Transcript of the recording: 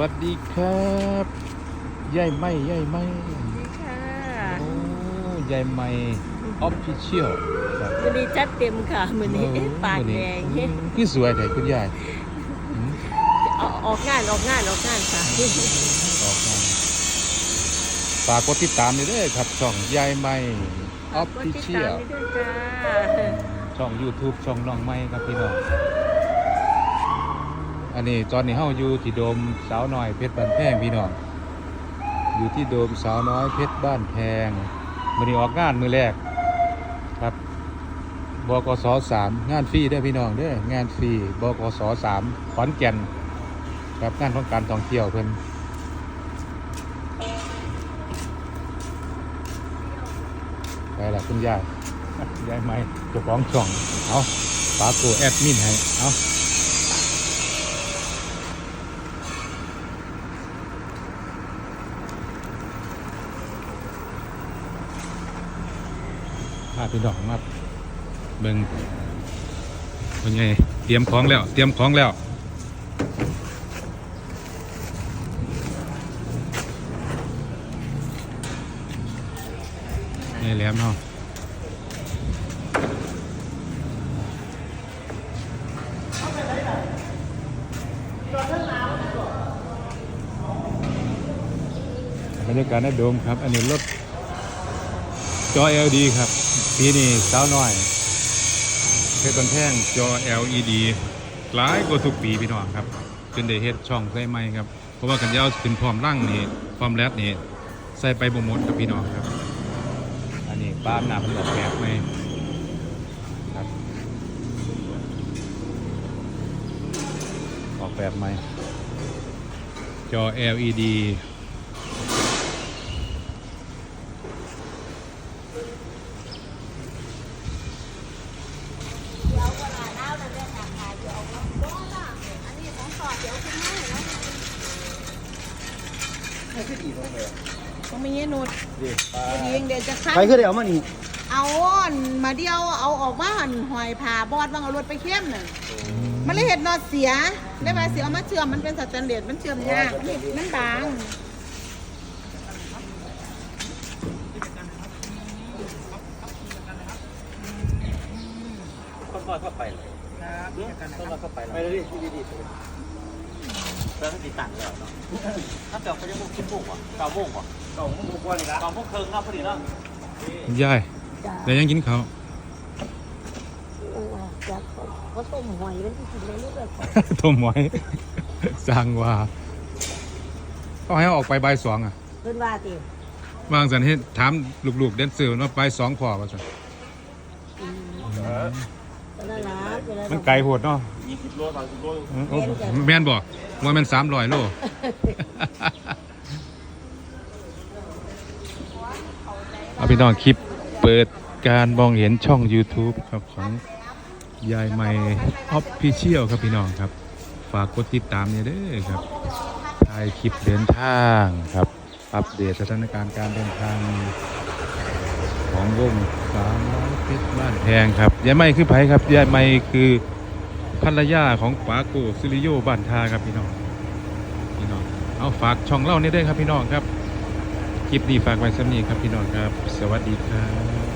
วัสดีครับยายไม่ยายไม่ค่ะโอ้ยายไม่ออฟฟิเชียลครับวันนี้จัดเต็มค่ะมือนี้เอ๊ะปากแดงมื้อนี้คือสวยแต่คุณยายอืมเอาออกงานออกงานออกงานค่ะออกมาฝากกดติดตามด้วยเด้อครับช่องยายไม่ออฟก็ฟิติดเชีตายมลไปด้วยจ้าช่อง YouTube ช่องน้องไม่ครับพี่น้อง อันนี้ตอนนี้เฮาอยู่ที่โดมสาวน้อยเพชรบ้านแพงพี่น้องอยู่ที่โดมสาวน้อยเพชรบ้านแพงมื้อนี้ออกงานมือแรกครับบกสสามงานฟรีได้พี่น้องเด้องานฟรีบกสสามขอนแก่นครับงานของการท่องเที่ยวเพิ่นไปละคุณยายยายไหมเจ้าของช่องเอาฝากตัวแอดมินให้เอา พาพี่น้องมาเบิ่งเป็นไงเตรียมของแล้ว เตรียมของแล้วนี่แหลมเนาะบรรยากาศในโดมครับ อันนี้รถ จอ LED ครับ ปีนี้สาวน้อยเพชรบันแท่งจอ LED หลายกว่าทุกปีพี่น้องครับจนได้เฮ็ดช่องใส่ไม้ครับ เพราะว่ากันยาวขึ้นพร้อมร่างนี่พร้อมแรดนี่ใส่ไปบ่หมดครับพี่น้องครับ อันนี้ป้ามน้ำเพิ่งออกแบบไหมครับ ออกแบบไหมจอ LED ก็ไม่เงี้ยนุดดีพอดีเองเดี๋ยวจะคัดใครคือเดี๋ยวมานี่เอาอ่อนมาเดียวเอาออกมาหันหอยผ่าบอดวางเอารถไปเข้มน่ะมันเลยเห็ดนอเสียได้ไหมเสียเอามาเชื่อมมันเป็นสแตนเลสมันเชื่อมยากมันเห็ ดมันบางต้นลอยเข้าไปเลยต้นลอยเข้าไปเลยไปเลยดิดีดีแล้วติดตั้งแล้วเนาะถ้าเจ้าเขาจะมุ่งคิดมุ่งวะเก้ามุ่งวะเก้ามุ่งกว่านี่ละเก้ามุ่งเคิงเนาะพอดีเนาะยายจ้าแต่ยังกินเขาวจ้าเขาต้มหอยเป็นที่กินเลยลูกเลยต้มไว้สร้างว่าเขาให้เอาออกไปใบายสองอะเพิ่นว่าติวางสันให้ถามลูกๆเดนเซอร์ว่าไปสองพอป่ะจ๊ะตอนนั้นล่ะเวลา มันไกลโหดเนาะยี่สิบโลสามสิบโลเออโอ้แม่นบอกว่ามันสามร้อยโล เอาพี่น้องคลิปเปิดการมองเห็นช่อง YouTube ครับของยายไม่ออฟฟิเชียลครับพี่น้องครับ ฝากกดติดตามเนี่ยเด้อครับถ่ายคลิปเดินทางครับ อัปเดตสถานการณ์การเดินทางของวง สามน้อยเพชรบ้านแพงครับยายไม่คือไผครับยายไม่คือภรรยาของปาโกซิริโยบ้านทาครับพี่น้องพี่น้องเอาฝากช่องเล่านี้ด้วยครับพี่น้องครับคลิปนี้ฝากไว้สำนีครับพี่น้องครับ สวัสดีครับ